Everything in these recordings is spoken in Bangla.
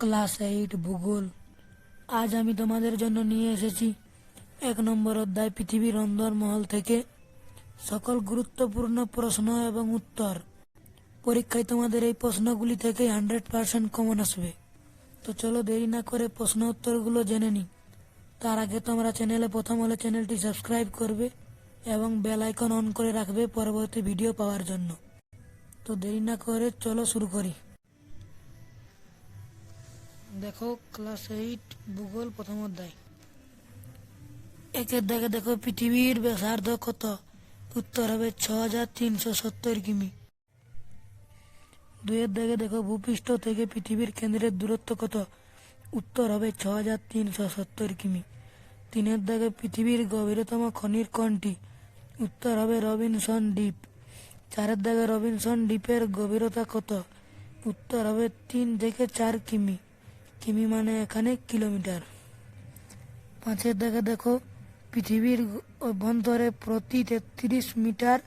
ক্লাস এইট, ভূগোল। আজ আমি তোমাদের জন্য নিয়ে এসেছি এক নম্বর অধ্যায় পৃথিবীর অন্দরমহল থেকে সকল গুরুত্বপূর্ণ প্রশ্ন এবং উত্তর। পরীক্ষায় তোমাদের এই প্রশ্নগুলি থেকে হান্ড্রেড পার্সেন্ট কমন আসবে। তো চলো দেরি না করে প্রশ্ন উত্তরগুলো জেনে নিই। তার আগে তোমরা চ্যানেলে প্রথম হলে চ্যানেলটি সাবস্ক্রাইব করবে এবং বেল আইকন অন করে রাখবে পরবর্তী ভিডিও পাওয়ার জন্য। তো দেরি না করে চলো শুরু করি। দেখো ক্লাস এইট ভূগোল, প্রথম অধ্যায়। একের দাগে দেখো পৃথিবীর ব্যাসার্ধ কত? উত্তর হবে ছ হাজার তিনশো সত্তর কিমি। দুইয়ের দাগে দেখো ভূপৃষ্ঠ থেকে পৃথিবীর কেন্দ্রের দূরত্ব কত? উত্তর হবে ছ হাজার তিনশো সত্তর কিমি। তিনের দাগে পৃথিবীর গভীরতম খনির কোনটি? উত্তর হবে রবিনসন দ্বীপ। চারের দাগে রবিনসন দ্বীপের গভীরতা কত? উত্তর হবে তিন থেকে চার কিমি। কিমি মানে এখানে কিলোমিটার। পাঁচের দাগে দেখো, পৃথিবীর অভ্যন্তরে প্রতি তেত্রিশ মিটার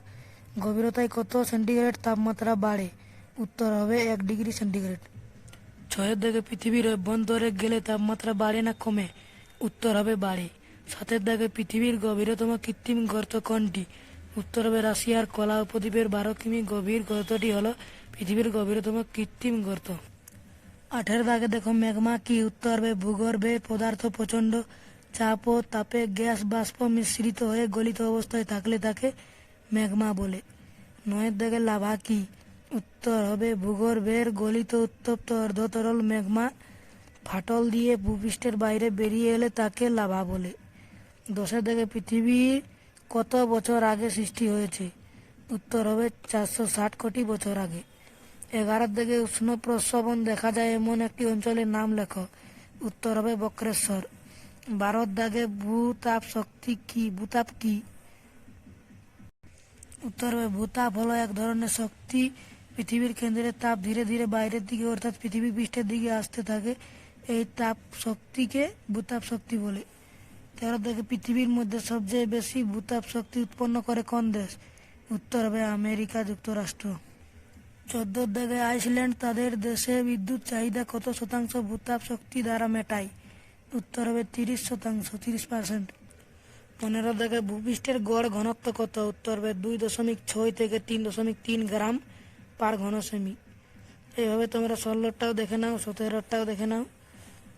গভীরতায় কত সেন্টিগ্রেড তাপমাত্রা বাড়ে? উত্তর হবে এক ডিগ্রি সেন্টিগ্রেড। ছয়ের দাগে পৃথিবীর অভ্যন্তরে গেলে তাপমাত্রা বাড়ে না কমে, উত্তর হবে বাড়ে। সাতের দাগে পৃথিবীর গভীরতম কৃত্রিম গর্ত কোনটি? উত্তর হবে রাশিয়ার কলা উপদ্বীপের বারো কিমি গভীর গর্তটি হলো পৃথিবীর গভীরতম কৃত্রিম গর্ত। আঠের দাগে দেখো মেঘমা কি উত্তর হবে ভূগর্ভে পদার্থ প্রচণ্ড, চাপ ও তাপে গ্যাস বাষ্প মিশ্রিত হয়ে গলিত অবস্থায় থাকলে তাকে মেঘমা বলে। নয়ের দাগে লাভা কি? উত্তর হবে ভূগর্ভের গলিত উত্তপ্ত অর্ধতরল মেঘমা ফাটল দিয়ে ভূপৃষ্ঠের বাইরে বেরিয়ে এলে তাকে লাভা বলে। দশের দাগে পৃথিবী কত বছর আগে সৃষ্টি হয়েছে? উত্তর হবে চারশো ষাট কোটি বছর আগে। এগারোর দিকে উষ্ণ প্রস্রবণ দেখা যায় এমন একটি অঞ্চলের নাম লেখো। উত্তর হবে বক্রেশ্বর। বারোর দাগে ভূতাপ শক্তি কি? ভূতাপ কি? উত্তর হবে ভূতাপ হলো এক ধরনের শক্তি। পৃথিবীর কেন্দ্রের তাপ ধীরে ধীরে বাইরের দিকে, অর্থাৎ পৃথিবী পৃষ্ঠের দিকে আসতে থাকে। এই তাপ শক্তিকে ভূতাপ শক্তি বলে। তেরো থেকে পৃথিবীর মধ্যে সবচেয়ে বেশি ভূতাপ শক্তি উৎপন্ন করে কোন দেশ? উত্তর হবে আমেরিকা, যুক্তরাষ্ট্র। চোদ্দ দাগে আইসল্যান্ড তাদের দেশে বিদ্যুৎ চাহিদা কত শতাংশ ভূতাপ শক্তি দ্বারা মেটায়? উত্তর হবে তিরিশ শতাংশ, তিরিশ পার্সেন্ট। পনেরো দাগে ভূপৃষ্ঠের গড় ঘনত্ব কত? উত্তর হবে দুই দশমিক ছয় থেকে তিন দশমিক তিন গ্রাম পার ঘন সেমি এইভাবে তোমরা ষোলোটাও দেখে নাও, সতেরোটাও দেখে নাও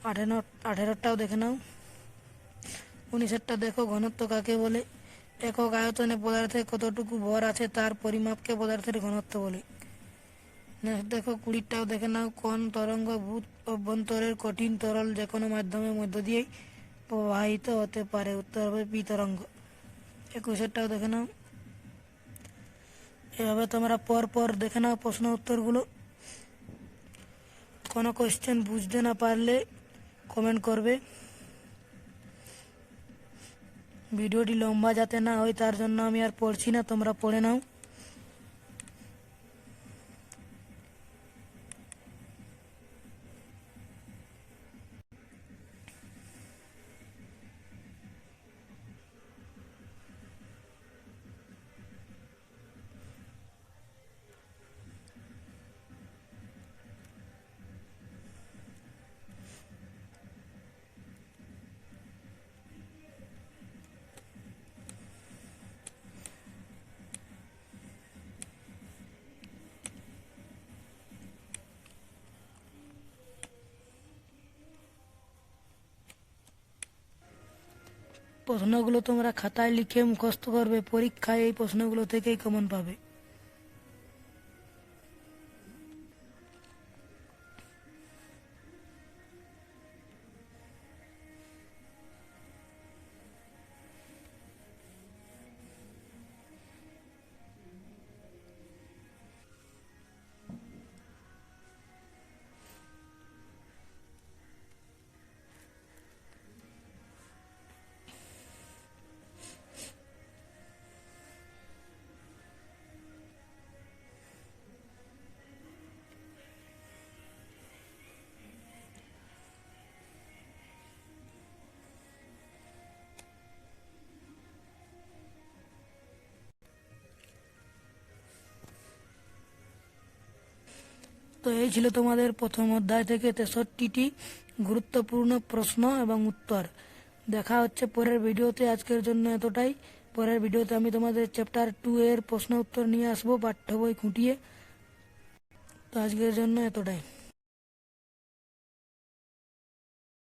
আঠেরো আঠেরোটাও দেখে নাও। উনিশেরটা দেখো, ঘনত্ব কাকে বলে? একক আয়তনে পদার্থে কতটুকু ভর আছে তার পরিমাপকে পদার্থের ঘনত্ব বলে। দেখো কুড়িটাও দেখে নাও, কোন তরঙ্গ ভূত অভ্যন্তরের কঠিন তরল যে কোনো মাধ্যমের মধ্য দিয়েই প্রবাহিত হতে পারে। উত্তর হবে পি তরঙ্গ। একুশেরটাও দেখে নাও। এভাবে তোমরা পর পর দেখে নাও প্রশ্ন উত্তরগুলো। কোনো কোয়েশ্চেন বুঝতে না পারলে কমেন্ট করবে। ভিডিওটি লম্বা যাতে না হয়, তার জন্য আমি আর পড়ছি না, তোমরা পড়ে নাও। প্রশ্নগুলো তোমরা খাতায় লিখে মুখস্থ করবে পরীক্ষায় এই প্রশ্নগুলো থেকেই কমন পাবে। তো এই ছিল তোমাদের প্রথম অধ্যায় থেকে তেষট্টিটি গুরুত্বপূর্ণ প্রশ্ন এবং উত্তর। দেখা হচ্ছে পরের ভিডিওতে। আজকের জন্য এতটাই। পরের ভিডিওতে আমি তোমাদের চ্যাপ্টার টু এর প্রশ্ন উত্তর নিয়ে আসব পাঠ্য বই খুঁটিয়ে। তো আজকের জন্য এতটাই।